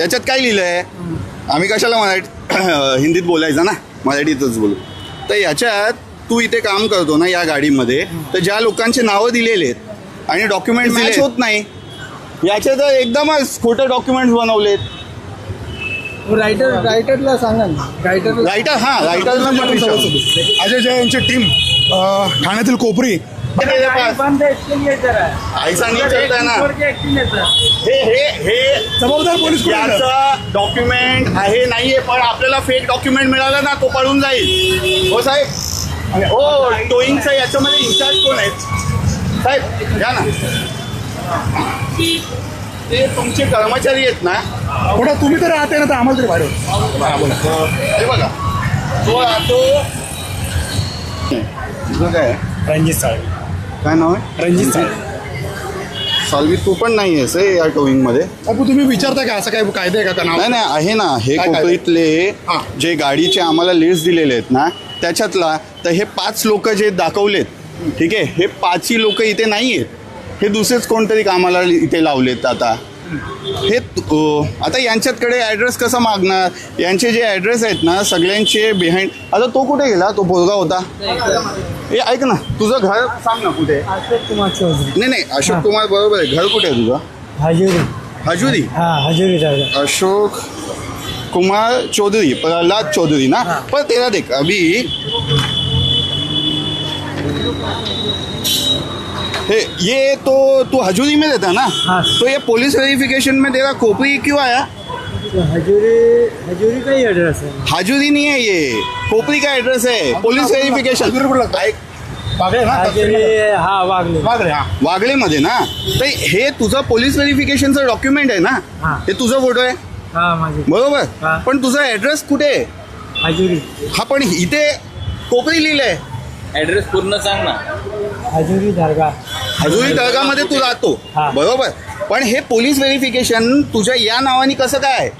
याच्यात काय लिहिलं आहे आम्ही कशाला मराठी हिंदीत बोलायचं ना? मराठीतच बोलू. तर याच्यात तू इथे काम करतो ना या गाडीमध्ये तर ज्या लोकांचे नावं दिलेले आहेत आणि डॉक्युमेंट मॅच होत नाही याचे तर एकदमच खोटे डॉक्युमेंट्स बनवलेत. रायटर रायटरला सांगा रायटर रायटर हा रायटर अजय जय यांची टीम ठाण्यातील कोपरी ऐसा नाही चलता ना. हे हे हे. जबाबदार पोलीस कुठे? याचं डॉक्युमेंट आहे नाहीये पण आपल्याला फेक डॉक्युमेंट मिळालं ना तो पळून जाईल. हो साहेब. हो टोईंगचं याच्यामध्ये इन्चार्ज कोण आहेत? साहेब या ना. ते तुमचे कर्मचारी आहेत ना. थोडा तुम्ही तर राहते ना तर आम्हाला तरी बाहेर हे बघा. तो राहतो. काय आहे? रणजित साळवी काय नाव आहे? रणजित साळवी. साल्वी तू पण नाही आहेस हे या टोईंगमध्ये तुम्ही विचारता का? असं काय कायदा आहे का? नाव? नाही नाही आहे ना. हे काय? कोकणीतले हां. जे गाडीचे आम्हाला लिस्ट दिलेले आहेत ना त्याच्यातला तर हे पाच लोक जे दाखवलेत ठीक आहे? हे पाचही लोक इथे नाही आहेत हे दुसरेच कोणतरी कामाला इथे लावलेत आता. हे आता यांच्याकडे ॲड्रेस कसा मागणार? यांचे जे ॲड्रेस आहेत ना सगळ्यांचे बिहाइंड आता तो कुठे गेला? तो पोरगा होता? हे ऐक ना तुझं घर सांग ना कुठे? आहे? अशोक कुमार चौधरी. नाही नाही अशोक कुमार बरोबर आहे. घर कुठे आहे तुझं? हजुरी. हजुरी? हा हजुरी अशोक कुमार चौधरी प्रहलाद चौधरी ना? पर तेरा देख अभी हे ये तो तू हजूरी में रहता ना? हाँ। तो ये पुलिस वेरिफिकेशन में तेरा खोपरी क्यों आया? तो हजूरी हजूरी का ही एड्रेस है। हजूरी नहीं है ये खोपरी का एड्रेस है पुलिस वेरिफिकेशन? वागळे वागळेमध्ये ना? तर हे तुझं पोलीस व्हेरिफिकेशनचं डॉक्युमेंट आहे ना? हा. तुझं फोटो आहे? हा माझे। बरोबर? हा. पण तुझा ऍड्रेस कुठे आहे? हजूरी। हा पण इथे कोपरी लिहिलंय. ऍड्रेस पूर्ण सांग ना. हजूरी दर्गा. हजुरी तळगामध्ये तू राहतो हा. बरोबर. पण हे पोलीस व्हेरिफिकेशन तुझ्या या नावाने कसं काय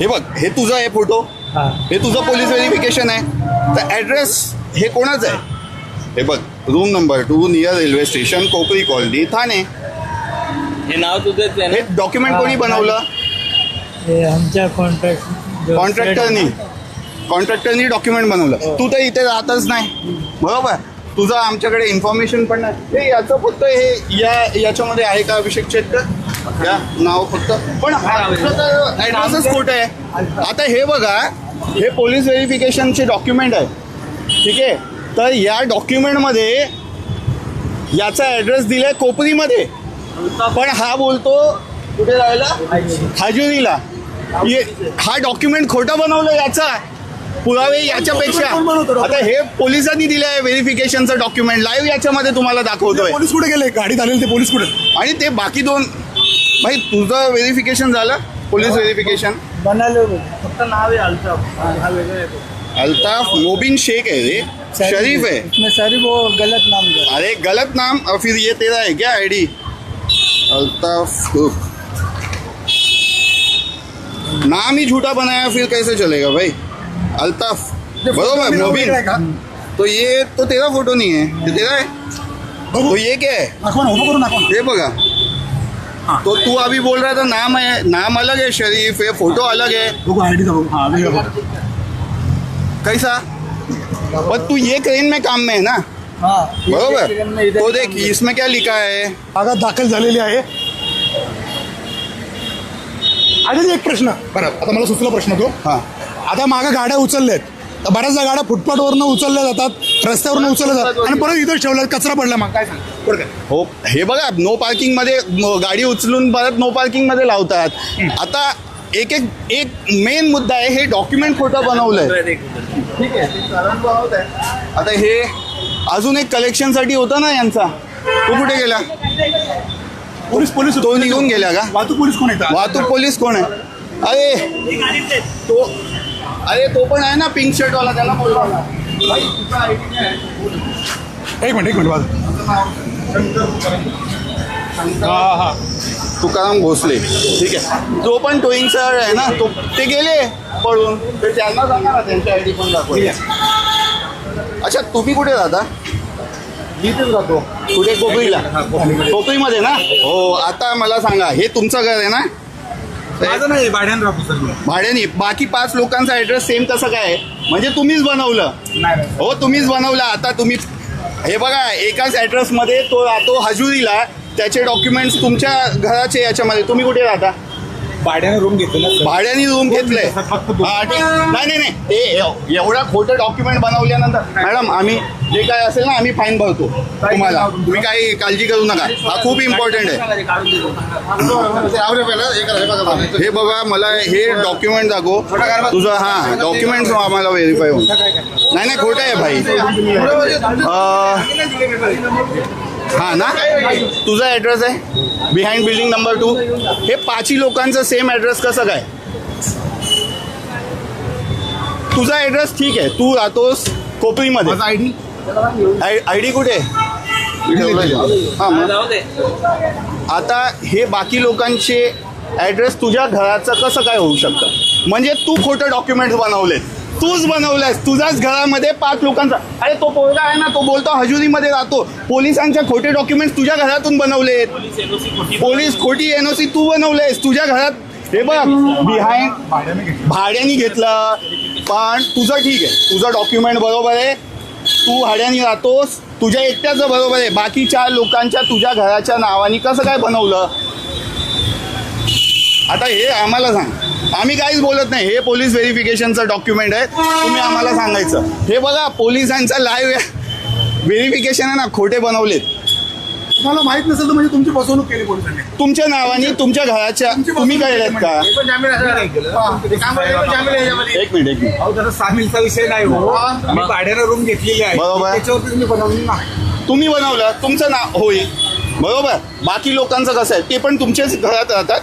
हे बघ हे तुझं आहे फोटो. हा. हे तुझं पोलीस व्हेरिफिकेशन आहे. तर ॲड्रेस हे कोणाचं आहे? हे बघ room number two near railway station Kopri colony Thane. हे नाव तुझंच आहे हे ना डॉक्युमेंट. कोणी बनवलं? हे आमच्या कॉन्ट्रॅक्ट कॉन्ट्रॅक्टरनी कॉन्ट्रॅक्टरनी डॉक्युमेंट बनवलं. तू तर इथे राहतच नाही. बरोबर? तुझं आमच्याकडे इन्फॉर्मेशन पण नाही. हे याचं फक्त हे या याच्यामध्ये आहे का अभिषेक चेटकर या नाव फक्त. पण ॲड्रेसच खोटं आहे? आता हे बघा हे पोलीस व्हेरिफिकेशनचे डॉक्युमेंट आहे. ठीक आहे? तर या डॉक्युमेंटमध्ये याचा ॲड्रेस दिलाय कोपरीमध्ये. पण हा बोलतो कुठे राहिला? हाजुरीला. हा डॉक्युमेंट खोटं बनवलं याचा. पुरावे याच्यापेक्षा आता हे पोलिसांनी दिलं आहे व्हेरिफिकेशनचं डॉक्युमेंट. लाईव्ह याच्यामध्ये तुम्हाला दाखवतोय. पोलीस कुठे गेले? गाडीत आलेले ते पोलीस कुठे? आणि ते बाकी दोन भाई तुझं व्हेरिफिकेशन झालं? Police verification? बनाले फक्त नाव आहे अल्ताफ. हा वेगळा आहे तो. अल्ताफ मोबिन शेख है रे. शरीफ है इसमें शरीफ वो गलत नाम अरे गलत नाम? और फिर ये तेरा है क्या आईडी? अल्ताफ। नाम ही झूठा बनाया फिर कैसे चलेगा भाई? अल्ताफ। बरोबर मोबिन तो ये तो तेरा फ़ोटो नहीं है ये तेरा है? तो ये क्या है? दाखवा ना उभं करून दाखवा ना. ये बघा तो तू अभी बोल रहा था नाम है नाम अलग है शरीफ है फ़ोटो अलग है। हा. कैसा? पर तू ये क्रेन में काम में है ना? हाँ। बरोबर? तो देख इसमें क्या लिखा है? भागात दाखल झालेली आहे आणि एक प्रश्न। बरं आता मला सुचला प्रश्न तो। हाँ। आता मागं गाड्या उचलल्यात. तर बऱ्याचदा गाड्या फुटपाथवरनं उचलल्या जातात रस्त्यावरनं उचलल्या जातात. आणि परत इथं ठेवल्यात कचरा पडला मग. काय सांग? बरं हो हे बघा नो पार्किंगमध्ये म- गाडी उचलून परत नो पार्किंगमध्ये लावतात. आता एक एक एक मेन मुद्दा आहे हे डॉक्युमेंट खोटं बनवलंय. ठीक आहे ते कारण बनवत आहे. आता हे अजून एक कलेक्शनसाठी होता ना यांचा? तो कुठे गेला? पोलीस पोलीस तो निघून गेला का? वाहतूक पोलीस कोण येतात वाहतूक पोलीस कोण आहे? अरे! तो अरे तो पण आहे ना पिंक शर्ट वाला त्याला बोलवा ना. भाई, तुझा ID काय आहे? एक मिनिट एक मिनिट वाज हा हा. तुकाराम भोसले. ठीक आहे. तो पण टोईंग सर आहे ना तो ते गेले पळून. तर त्यांना सांगा ना त्यांची आय डी पण दाखव अच्छा तुम्ही कुठे राहता? इथेच राहतो. कुठे? कोकळीला कोकळीमध्ये ना? हो आता मला सांगा हे तुमचं घर आहे ना? माझं नाही भाड्यानं राहतो सर मी. भाड्याने बाकी पाच लोकांचा ऍड्रेस सेम कसं काय आहे? म्हणजे तुम्हीच बनवलं नाही नाही. हो तुम्हीच बनवला आता तुम्ही हे बघा एकाच ऍड्रेसमध्ये तो राहतो हजुरीला त्याचे डॉक्युमेंट्स तुमच्या घराचे याच्यामध्ये तुम्ही कुठे राहता भाड्यानं रूम घेतो ना सर. भाड्याने रूम घेतलंय. हा. नाही नाही नाही. ते एवढा खोटं डॉक्युमेंट बनवल्यानंतर मॅडम आम्ही जे काय असेल ना आम्ही फाईन भरतो तुम्हाला. तुम्ही काही काळजी करू नका. हा खूप इम्पॉर्टंट आहे. हे बघा मला हे डॉक्युमेंट दाखव. तुझं हा डॉक्युमेंट आम्हाला व्हेरीफाय होऊन. नाही नाही खोटं आहे भाई. हा ना? तुझा ॲड्रेस आहे? बिहाइंड बिल्डिंग नंबर टू हे पाचही लोकांचं सेम ॲड्रेस कसं काय? तुझा ॲड्रेस ठीक आहे. तू राहतोस कोपरीमध्ये. माझा आयडी आय डी कुठे? हा मग. आता हे बाकी लोकांचे ॲड्रेस तुझ्या घराचं कसं काय होऊ शकतं? म्हणजे तू खोटं डॉक्युमेंट बनवलेत. तूच बनवलंयस. तुझ्याच घरामध्ये पाच लोकांचा अरे तो पोरगा आहे ना तो बोलतो हजुरीमध्ये राहतो. पोलिसांच्या खोटे डॉक्युमेंट तुझ्या घरातून बनवलेत. पोलीस खोटी पोलीस खोटी एनओसी तू बनवलेस. तुझ्या घरात हे बघ बिहाइंड भाड्याने घेतलं. भाड्याने घेतलं पण तुझं ठीक आहे. तुझं डॉक्युमेंट बरोबर आहे. तू भाड्याने राहतोस. तुझ्या एकट्याचं बरोबर आहे. बाकी चार लोकांच्या तुझ्या घराच्या नावाने कसं काय बनवलं? आता हे आम्हाला सांग. आम्ही काहीच बोलत नाही. हे पोलीस व्हेरिफिकेशनचं डॉक्युमेंट आहे. तुम्ही आम्हाला सांगायचं. हे बघा पोलिसांचं लाईव्ह व्हेरिफिकेशन आहे ना खोटे बनवलेत. तुम्हाला माहीत नसेल तर म्हणजे तुमची फसवणूक केली पोलिसांनी. तुमच्या नावाने तुमच्या घराच्या तुम्ही कळलेत का? हे पण जामीन असं नाही केलं. ते काम आहे, पण जामीन आहे याच्यामध्ये. एक मिनिट एक मिनिट. अहो सामीलचा विषय नाही हो. मी भाड्यानं रूम घेतलेली आहे. बरोबर. त्याच्यावरती तुम्ही बनवली ना तुम्ही बनवलं तुमचं नाव होईल. बरोबर. बाकी लोकांचं कसं आहे? ते पण तुमच्याच घरात राहतात.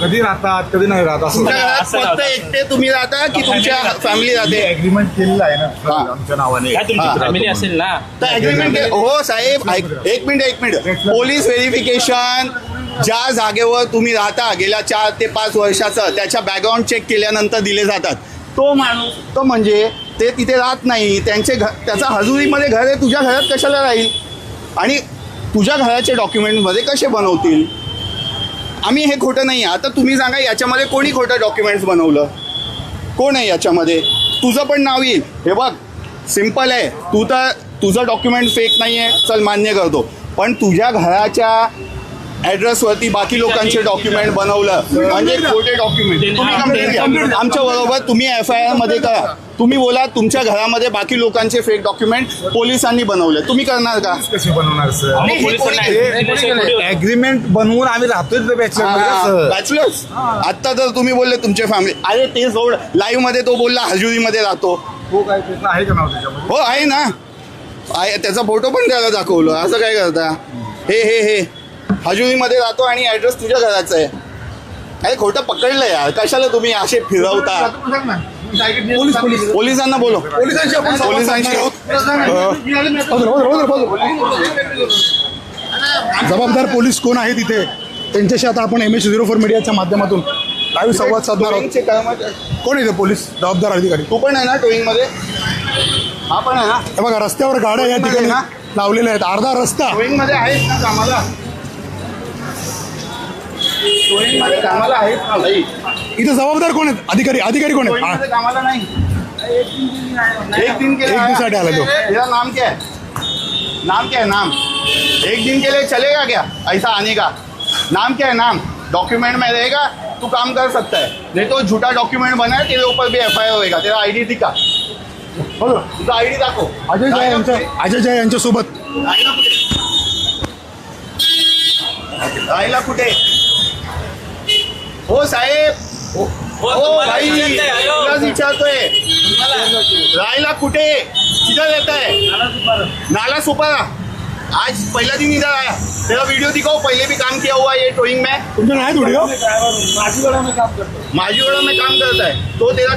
कधी राहतात कधी नाही राहत असं तुमच्या घरात असं फक्त राहतात. एकटे तुम्ही राहता की तुमच्या फॅमिली राहते? अग्रीमेंट केलेलं आहे हा. ना आमच्या नावाने. काय तुमची. फॅमिली असेल ना? तर अग्रीमेंट हो साहेब ऐक- एक मिनिट एक मिनिट. पोलीस व्हेरिफिकेशन ज्या जागेवर तुम्ही राहता गेल्या चार ते पाच वर्षाचं त्याच्या बॅकग्राऊंड चेक केल्यानंतर दिले जातात. तो माणूस तो म्हणजे ते तिथे राहत नाही. त्यांचे घर त्याचा हजुरीमध्ये घर आहे तुझ्या घरात कशाला राहील? आणि तुझ्या घराचे डॉक्युमेंटमध्ये कसे बनवतील? आम्ही हे खोटं नाही आता तुम्ही सांगा याच्यामध्ये कोणी खोटं डॉक्युमेंट्स बनवलं? कोण आहे याच्यामध्ये? तुझं पण नाव येईल. हे बघ सिंपल आहे. तू तर तुझं डॉक्युमेंट फेक नाही आहे चल मान्य करतो. पण तुझ्या घराच्या ॲड्रेसवरती बाकी लोकांचे डॉक्युमेंट बनवलं. म्हणजे खोटे डॉक्युमेंट तुम्ही आमच्या बरोबर तुम्ही एफ आयमध्ये करा. तुम्ही बोला तुमच्या घरामध्ये बाकी लोकांचे फेक डॉक्युमेंट पोलिसांनी बनवले. तुम्ही करणार का? बनवणार सर ऍग्रीमेंट. अग्रीमेंट बनवून आम्ही राहतोय बॅचलर बॅचलर्स आता तर तुम्ही बोलले तुमच्या फॅमिली अरे ते सोड. लाईव्हमध्ये तो बोलला हजुरीमध्ये राहतो. हो काय आहे का नाव त्याच्यामध्ये? हो आहे ना. आहे त्याचा फोटो पण त्याला दाखवलो. असं काय करता? हे हे हे. हजुरीमध्ये राहतो आणि ॲड्रेस तुझ्या घराचा आहे. अरे खोटं पकडलं यार. कशाला तुम्ही असे फिरवता? Police police. पोलिसांना बोलो पोलिसांशी आपण संवाद. जबाबदार पोलीस कोण आहे तिथे त्यांच्याशी आता आपण एम एच झिरो फोर मीडियाच्या माध्यमातून लाईव्ह संवाद साधणार आहोत. कोण आहे ते पोलीस? जबाबदार अधिकारी. तू पण आहे ना टोईंगमध्ये हा पण आहे ना? हे बघा रस्त्यावर गाड्या या ठिकाणी ना? लावलेल्या आहेत. अर्धा रस्ता. टोईंगमध्ये आहेत ना कामाला? कामाला आहेत इथे जबाबदार कोण आहेत? अधिकारी अधिकारी कोण आहेत? कामाला नाही. एक दिन के लिए एक आया। नाम क्या है नाम क्या है नाम. एक दिन के लिए चलेगा क्या? ऐसा आने का? नाम क्या है नाम. डॉक्यूमेंट में रहेगा तू काम कर सकता है. नहीं तो झूठा डॉक्यूमेंट बना है तेरे ऊपर भी एफ आई होएगा. तेरा आईडी दिखा बघा, तुझा आईडी दाखव. अजय जय यांच्या अजय जय यांच्यासोबत राहिला कुठे राहिला कुठे? हो साहेब. हो हो, हो तुम्हाला भाई. तुलाच विचारतोय राहिला कुठे? किधर रहता है नाला सुपारा. आज पहला दिन इधर आया तेरा वीडियो दिखाओ पहले भी काम किया हुआ है ये टोइंग में. तुमचे नाही व्हिडिओ माझीवाडा में काम करतो. माजीवाड़ा में काम करता है तो तेरा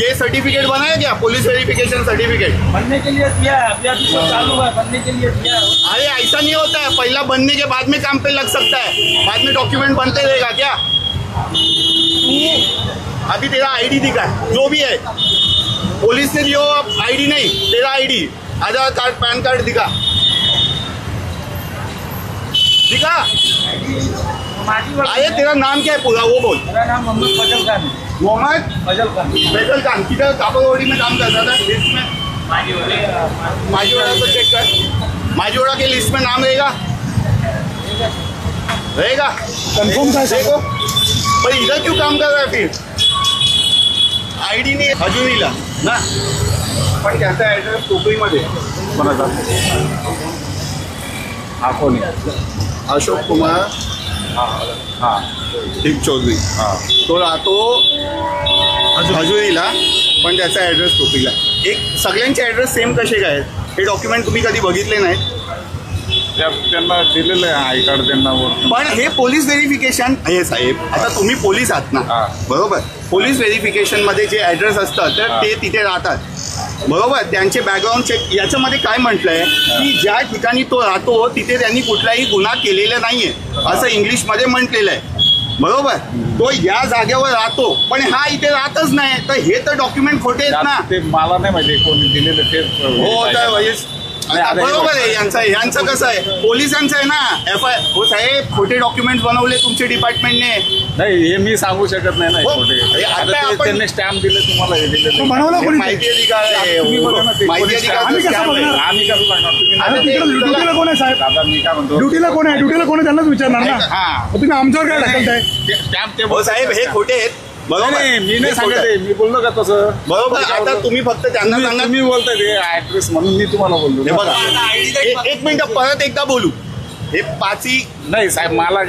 ये सर्टिफिकेट बनाया क्या? पुलिस वेरिफिकेशन सर्टिफिकेट बनने के लिए दिया है. अभी अभी तो चालू है. बनने के लिए दिया है. अरे ऐसा नहीं होता है. पहला बनने के बाद में काम पे लग सकता है. बाद में डॉक्यूमेंट बनते रहेगा क्या? तू अभी तेरा आईडी दिखा है जो भी है। पुलिस ने दियो अब आईडी नहीं तेरा ID Aadhaar card PAN card दिखा। दिखा। आए तेरा नाम क्या है पूरा वो बोल। मेरा नाम मोहम्मद फजल खान मोहम्मद फजल खान। फैजल खान किधर कापड़वाड़ी में काम करता था? लिस्ट में? माझीवाड़ा को चेक कर। माझीवाड़ा के लिस्ट में नाम रहेगा? रहेगा। कन्फर्म था? देखो। पर इधर क्यों काम कर रहा है फिर? आयडी नाही हजुरीला ना? पण त्याचा ऍड्रेस टोकरीमध्ये कोणाचा हा कोणी अशोक कुमार. हा. ठीक चौधरी. तो राहतो हजुरीला पण त्याचा ॲड्रेस टोपीला एक सगळ्यांचे ॲड्रेस सेम कसे काय? हे डॉक्युमेंट तुम्ही कधी बघितले नाहीत. त्या- त्यांना दिलेलं आहे आय कार्ड त्यांना वरतून. पण हे पोलीस व्हेरिफिकेशन हे साहेब. आता तुम्ही पोलीस आहात ना. हा. बरोबर? पोलीस व्हेरिफिकेशनमध्ये जे ऍड्रेस असतात तर हा. ते तिथे राहतात. बरोबर? त्यांचे बॅकग्राऊंड चेक याच्यामध्ये काय म्हटलंय की ज्या ठिकाणी तो राहतो तिथे त्यांनी कुठलाही गुन्हा केलेला नाहीये. असं इंग्लिशमध्ये म्हटलेलं आहे. बरोबर? तो या जागेवर राहतो पण हा इथे राहतच नाही. तर हे तर डॉक्युमेंट खोटे आहेत ना. ते मला नाही माहिती कोणी दिलेलं ते हो तर बरोबर आहे. यांचं यांचं कसं आहे? पोलिसांचं आहे ना? एफ आय हो साहेब खोटे डॉक्युमेंट बनवले तुमच्या डिपार्टमेंटने नाही हे मी सांगू शकत नाही ना हो. खोटे. अरे, आता आता ते- आपण- त्यांनी स्टॅम्प दिले तुम्हाला हे दिलेलं मग बनवलं कोणी ते? माहिती अधिकार आहे तुम्ही बघा ना ते. माहिती कोणी अधिकार आम्ही कसं scam आहे. बघणार? आम्ही कसं सांगणार? तुम्ही आता आता ते- तिकडे ड्युटीला कोण आहे साहेब? दादा मी काय म्हणतो? ड्युटीला कोण आहे? ड्युटीला कोण आहे? त्यांनाच विचारणार ना. हा. मग तुम्ही आमच्यावर काय ढकलताय? स्टॅम्प ते हो साहेब हे खोटे आहेत. बरोबर. नाही, मी नाही सांगत आहे. मी बोललो का तसं? बरोबर आता तुम्ही फक्त त्यांना सांगा. तुम्ही बोलताय ते ऍड्रेस म्हणून मी तुम्हाला बोललो. हे बघा. एक मिनिट परत एकदा बोलू. हे पाची नाही साहेब मला